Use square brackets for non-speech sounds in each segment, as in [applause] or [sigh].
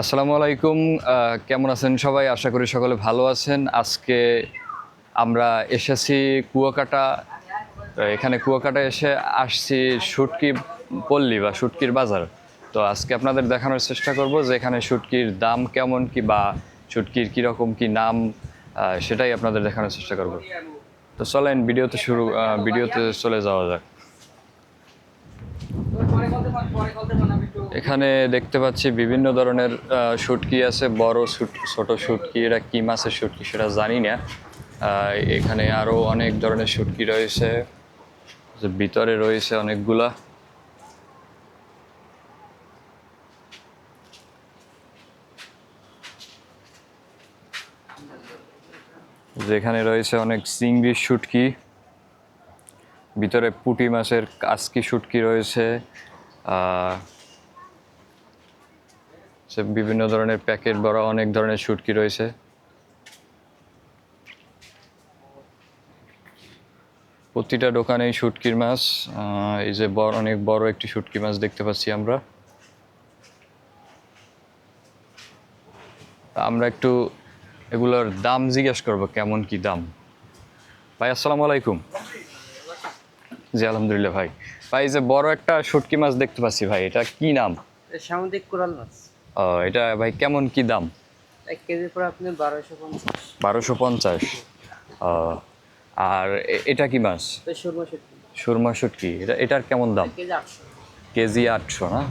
আসসালামু আলাইকুম কেমন আছেন সবাই? আশা করি সকলে ভালো আছেন। আজকে আমরা এসেছি কুয়াকাটা। তো এখানে কুয়াকাটা এসে আসছি শুটকি পল্লী বা শুটকির বাজার। তো আজকে আপনাদের দেখানোর চেষ্টা করব যে এখানে শুটকির দাম কেমন কি বা শুটকির কীরকম কি নাম সেটাই আপনাদের দেখানোর চেষ্টা করব। তো চলেন, ভিডিওতে শুরু ভিডিওতে চলে যাওয়া যাক। এখানে দেখতে পাচ্ছি বিভিন্ন ধরনের শুটকি আছে, বড় শুট, ছোট শুটকি, এটা কি মাছের শুটকি সেটা জানি না। এখানে আরও অনেক ধরনের শুটকি রয়েছে ভিতরে রয়েছে অনেকগুলা। যেখানে রয়েছে অনেক চিংড়ির শুটকি, ভিতরে পুঁটি মাছের কাসকি শুটকি রয়েছে সে বিভিন্ন ধরনের প্যাকেট বড় অনেক ধরনের শুটকি রয়েছে। প্রতিটা দোকানেই শুটকির মাছ এই যে বড়, অনেক বড় একটি শুটকি মাছ দেখতে পাচ্ছি আমরা। আমরা একটু এগুলোর দাম জিজ্ঞেস করব, কেমন কি দাম? ভাই, আসসালামু আলাইকুম। জি, আলহামদুলিল্লাহ ভাই। ভাই যে বড় একটা শুটকি মাছ দেখতে পাচ্ছি ভাই, এটা কি নাম? সামুদ্রিক কোরাল মাছ। ও, এটা ভাই কেমন কি দাম? এক কেজির পর আপনি বারোশো পঞ্চাশ। বারোশো পঞ্চাশ। আর এটা কি মাছ? সুরমা সত্যি সুরমা শুটকি। এটা এটার কেমন দাম? কেজি আটশো। না?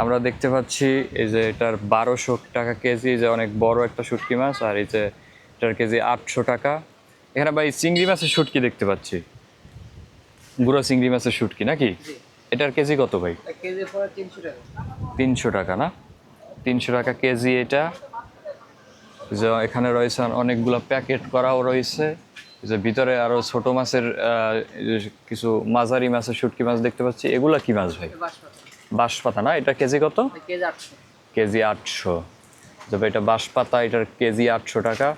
আমরা দেখতে পাচ্ছি এই যে এটার বারোশো টাকা কেজি যে অনেক বড় একটা শুটকি মাছ আর এই যে এটার কেজি আটশো টাকা। এখানে ভাই চিংড়ি মাছের শুটকি দেখতে পাচ্ছি। গুঁড়ো চিংড়ি মাছের শুটকি নাকি? এটার কেজি কত ভাই? তিনশো টাকা। তিনশো টাকা না? তিনশো টাকা কেজি এটা। যে এখানে রয়েছে অনেকগুলো প্যাকেট করাও রয়েছে। যে ভিতরে আরও ছোট মাছের কিছু মাঝারি মাছের, শুটকি মাছ দেখতে পাচ্ছি। এগুলা কি মাছ ভাই? বাঁশপাতা না? এটা কেজি কত? কেজি আটশো। তবে এটা বাঁশপাতা, এটার কেজি আটশো টাকা।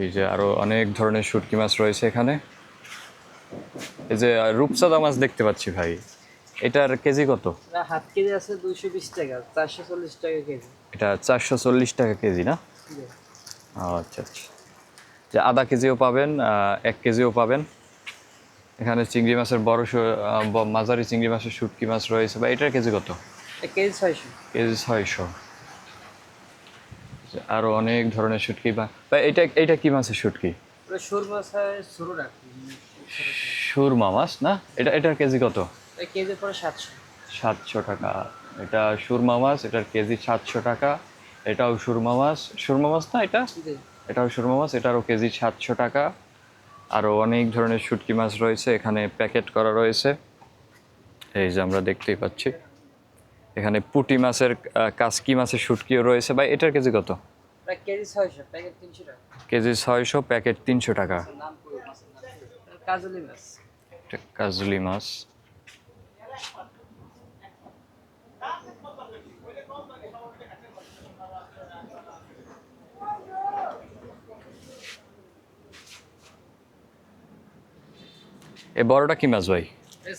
এই যে আরও অনেক ধরনের শুটকি মাছ রয়েছে এখানে। এই যে রূপচাঁদা মাছ দেখতে পাচ্ছি ভাই। এটার কেজি কত? হাফ কেজি আছে দুইশো বিশ টাকা চারশো চল্লিশ টাকা কেজি। এটা চারশো চল্লিশ টাকা কেজি না? আচ্ছা আচ্ছা। যে আধা কেজিও পাবেন এক কেজিও পাবেন। এখানে চিংড়ি মাছের বড় মাঝারি চিংড়ি মাছের শুটকি মাছ রয়েছে। বা এটার কেজি কত? কেজি ছয়শো। কেজি ছয়শো। আরও অনেক ধরনের শুটকি বা এটা এটা কি মাছের শুটকি? ওটা মাছ সুরমা মাছ না? এটা এটার কেজি কত? কেজির পরে সাতশো। সাতশো টাকা। এটা সুরমা মাছ এটার কেজি সাতশো টাকা। এটাও সুরমা মাছ। সুরমা মাছ না এটা? এটাও সুরমা মাছ এটারও কেজি সাতশো টাকা। আরও অনেক ধরনের শুটকি মাছ রয়েছে এখানে প্যাকেট করা রয়েছে। এই যে আমরা দেখতেই পাচ্ছি। এখানে পুঁটি মাছের কাসকি মাছের শুটকিও রয়েছে। বা এটার কেজি কত? কেজি ছয়শো প্যাকেট তিনশো টাকা। কেজি কাজলি মাছ। কাজলি মাছ। এ বড়টা কি মাছ ভাই?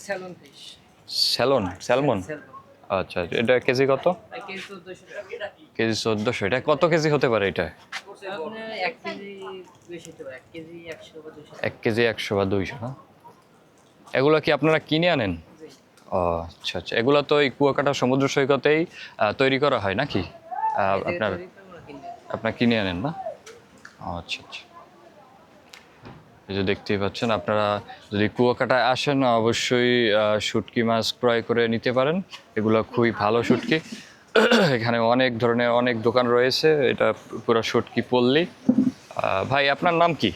স্যালন ফিশ স্যালমন স্যালমন আচ্ছা এটা কেজি কত? এক কেজি চোদ্দোশো টাকা। কেজি চোদ্দোশো। এটা কত কেজি হতে পারে এটা? এক কেজি একশো বা দুইশো। না এগুলো কি আপনারা কিনে আনেন? ও আচ্ছা আচ্ছা। এগুলো তো এই কুয়াকাটা সমুদ্র সৈকতেই তৈরি করা হয় নাকি? আপনার আপনার কিনে আনেন না? আচ্ছা আচ্ছা। এই যে দেখতেই পাচ্ছেন আপনারা যদি কুয়াকাটায় আসেন অবশ্যই শুটকি মাছ ক্রয় করে নিতে পারেন। এগুলো খুবই ভালো শুটকি। [coughs] এখানে অনেক ধরনের অনেক দোকান রয়েছে। এটা পুরো শুটকি পল্লী। ভাই আপনার নাম কি?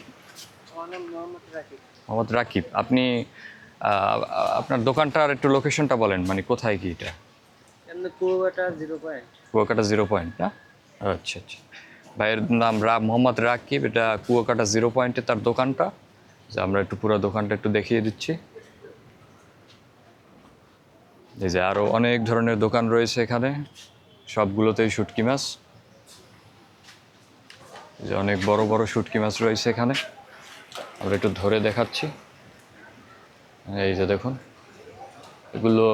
মোহাম্মদ রাকিব। মোহাম্মদ রাকিব। আপনি আপনার দোকানটার একটু লোকেশনটা বলেন মানে কোথায় কি এটা? কুয়াকাটা জিরো পয়েন্ট না? আচ্ছা আচ্ছা। ভাইয়ের নাম রা মোহাম্মদ রাকিব এটা কুয়াকাটা জিরো পয়েন্টে তার দোকানটা। যে আমরা একটু পুরো দোকানটা একটু দেখিয়ে দিচ্ছি। এই যে আরও অনেক ধরনের দোকান রয়েছে এখানে। সবগুলোতেই শুটকি মাছ। যে অনেক বড় বড় শুটকি মাছ রয়েছে এখানে। আমরা একটু ধরে দেখাচ্ছি। এই যে দেখুন, এগুলো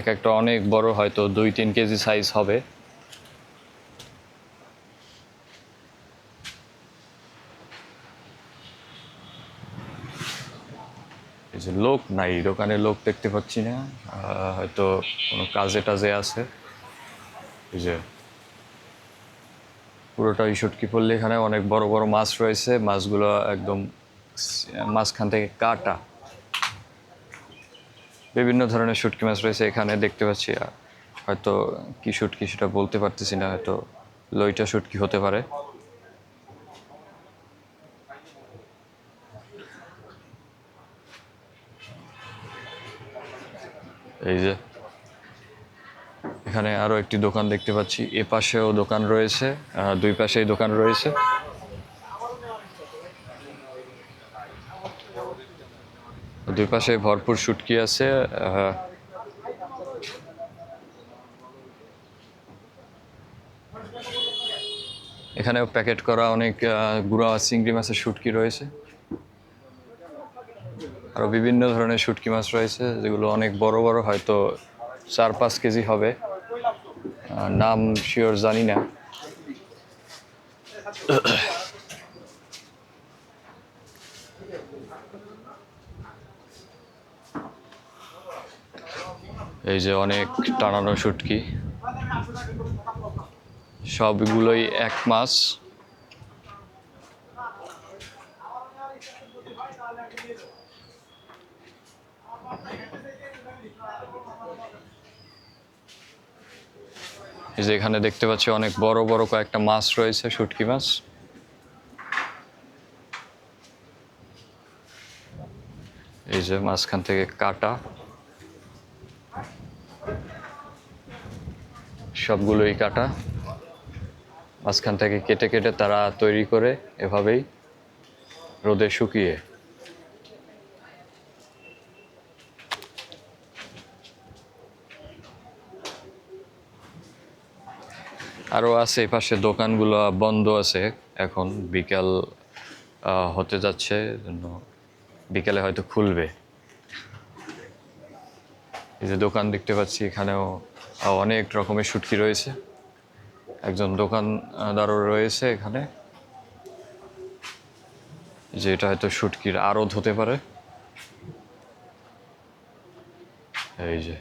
এক একটা অনেক বড়, হয়তো দুই তিন কেজি সাইজ হবে। এই যে লোক নাই দোকানে লোক দেখতে পাচ্ছি না। হয়তো কোনো কাজে টাজে আছে। এই যে পুরোটাই শুটকি পড়লে এখানে অনেক বড় বড় মাছ রয়েছে। মাছগুলো একদম, মাঝখান থেকে কাটা। বিভিন্ন ধরনের শুটকি মাছ রয়েছে এখানে দেখতে পাচ্ছি। হয়তো কি শুটকি সেটা বলতে পারতেছি না, হয়তো লইটা শুটকি হতে পারে। এই যে, এখানে আরও একটি দোকান দেখতে পাচ্ছি। এ পাশেও দোকান রয়েছে দুই পাশেই দোকান রয়েছে। দুই পাশে ভরপুর শুটকি আছে আহ, এখানেও প্যাকেট করা অনেক গুঁড়া চিংড়ি মাছের শুটকি রয়েছে। আরও বিভিন্ন ধরনের শুটকি মাছ রয়েছে যেগুলো অনেক বড় বড় হয়তো চার পাঁচ কেজি হবে। নাম শিওর জানি না। এই যে অনেক টানানো শুটকি। সবগুলোই এক মাস এই যে এখানে দেখতে পাচ্ছি অনেক বড় বড় কয়েকটা মাছ রয়েছে, শুটকি মাছ। এই যে মাঝখান থেকে কাটা। সবগুলোই কাটা। মাঝখান থেকে কেটে কেটে তারা তৈরি করে এভাবেই রোদে শুকিয়ে। আরও আছে পাশে দোকানগুলো, বন্ধ আছে এখন। বিকাল হতে যাচ্ছে জন্য বিকালে হয়তো খুলবে। এই যে দোকান দেখতে পাচ্ছি, এখানেও অনেক রকমের শুটকি রয়েছে। একজন দোকানদারও রয়েছে এখানে। যে এটা হয়তো শুটকির আড়ত হতে পারে। এই যে।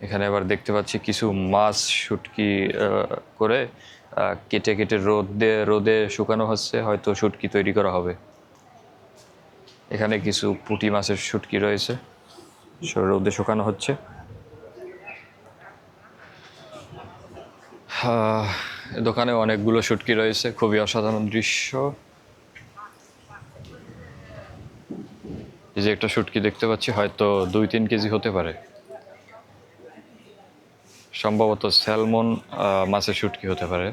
এখানে আবার দেখতে পাচ্ছি কিছু মাছ শুটকি করে কেটে কেটে রোদ, রোদে শুকানো হচ্ছে। হয়তো শুটকি তৈরি করা হবে। এখানে কিছু পুঁটি মাছের শুটকি রয়েছে। রোদে শুকানো হচ্ছে। দোকানে অনেকগুলো শুটকি রয়েছে, খুবই অসাধারণ দৃশ্য। এই যে একটা শুটকি দেখতে পাচ্ছি, হয়তো দুই তিন কেজি হতে পারে। সম্ভবত স্যালমন মাছের শুটকি হতে পারে।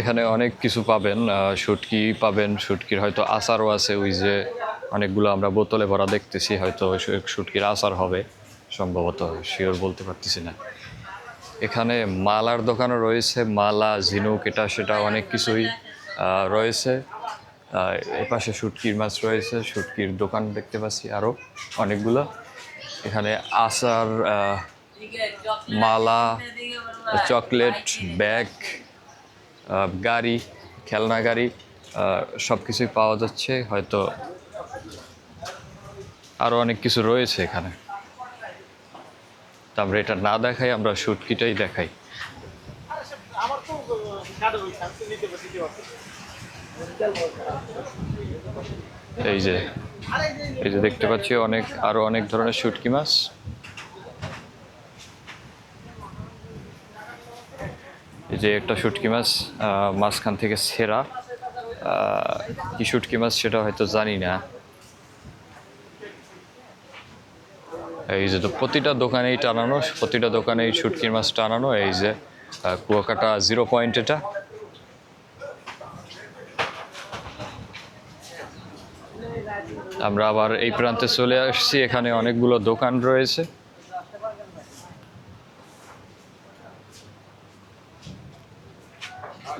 এখানে অনেক কিছু পাবেন শুটকি পাবেন শুটকির হয়তো আচারও আছে, ওই যে অনেকগুলো আমরা বোতলে ভরা দেখতেছি, হয়তো শুটকির আচার হবে, সম্ভবত শিওর বলতে পারতেছি না। এখানে মালার দোকানও রয়েছে, মালা, ঝিনুক, এটা সেটা অনেক কিছুই রয়েছে। এপাশে শুটকির মাছ রয়েছে শুটকির দোকান দেখতে পাচ্ছি আরও অনেকগুলো। এখানে আচার মালা, চকলেট, ব্যাগ গাড়ি, খেলনা গাড়ি সব কিছুই পাওয়া যাচ্ছে। হয়তো আরও অনেক কিছু রয়েছে এখানে। তা আমরা এটা না দেখাই, আমরা শুটকিটাই দেখাই। এই যে এই যে দেখতে পাচ্ছি, অনেক, আরও অনেক ধরনের শুটকি মাছ। যে একটা শুটকি মাছ মাঝখান থেকে সেরা। কি শুটকি মাছ সেটা হয়তো জানি না। এই যে তো প্রতিটা দোকানেই টানানো, প্রতিটা দোকানেই শুটকির মাছ টানানো, এই যে কুয়াকাটা জিরো পয়েন্ট এটা। আমরা আবার এই প্রান্তে চলে আসছি, এখানে অনেকগুলো দোকান রয়েছে।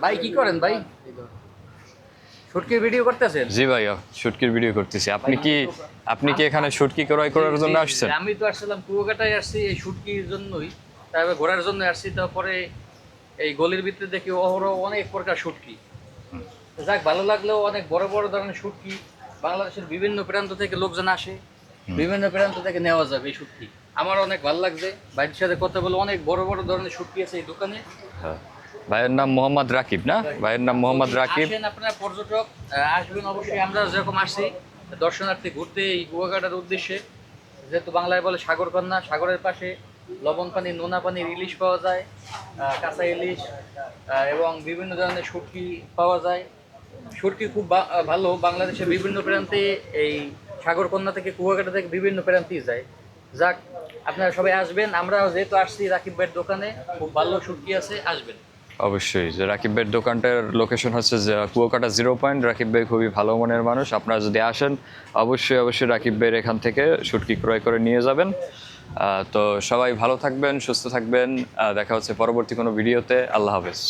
ভাই কি করেন ভাই? শুটকির ভিডিও করতেছেন? জি ভাইয়া শুটকির ভিডিও করতেছি। আপনি কি আপনি কি এখানে শুটকি ক্রয় করার জন্য আসছেন? আমি তো আসছিলাম কুয়াকাটায় আসছি এই শুটকির জন্যই। তারপরে ঘোরার জন্য আসছি তারপরে এই গলির ভিতরে দেখি অহরহ অনেক প্রকার শুটকি। যাক ভালো লাগলেও অনেক বড় বড় ধরনের শুটকি। বাংলাদেশের বিভিন্ন প্রান্ত থেকে লোকজন আসে। বিভিন্ন প্রান্ত থেকে নেওয়া যাবে এই শুটকি। আমার অনেক ভালো লাগছে। ভাইয়ের সাথে কথা বলে অনেক বড় বড় ধরনের শুটকি আছে এই দোকানে। হ্যাঁ। ভাইয়ের নাম মোহাম্মদ রাকিব না? ভাইয়ের নাম মোহাম্মদ রাকিব। আপনারা পর্যটক আসবেন অবশ্যই আমরা যেরকম আসছি দর্শনার্থী ঘুরতে এই কুয়াকাটার উদ্দেশ্যে যেহেতু বাংলায় বলে সাগর কন্যা সাগরের পাশে লবণ পানি নোনা পানির ইলিশ পাওয়া যায় কাঁচা ইলিশ এবং বিভিন্ন ধরনের শুটকি পাওয়া যায়। শুটকি খুব ভালো বাংলাদেশের বিভিন্ন প্রান্তে এই সাগর কন্যা থেকে কুয়াকাটা থেকে বিভিন্ন প্রান্তেই যায়। যাক আপনারা সবাই আসবেন আমরাও যেহেতু আসছি রাকিব ভাইয়ের দোকানে খুব ভালো শুটকি আছে আসবেন। অবশ্যই। যে রাকিব ভাইয়ের দোকানটার লোকেশন হচ্ছে যে কুয়াকাটা জিরো পয়েন্ট রাকিব ভাই খুবই ভালো মনের মানুষ। আপনারা যদি আসেন, অবশ্যই অবশ্যই রাকিব ভাইয়ের এখান থেকে শুটকি ক্রয় করে নিয়ে যাবেন। তো সবাই ভালো থাকবেন, সুস্থ থাকবেন। দেখা হচ্ছে পরবর্তী কোনো ভিডিওতে আল্লাহ হাফেজ।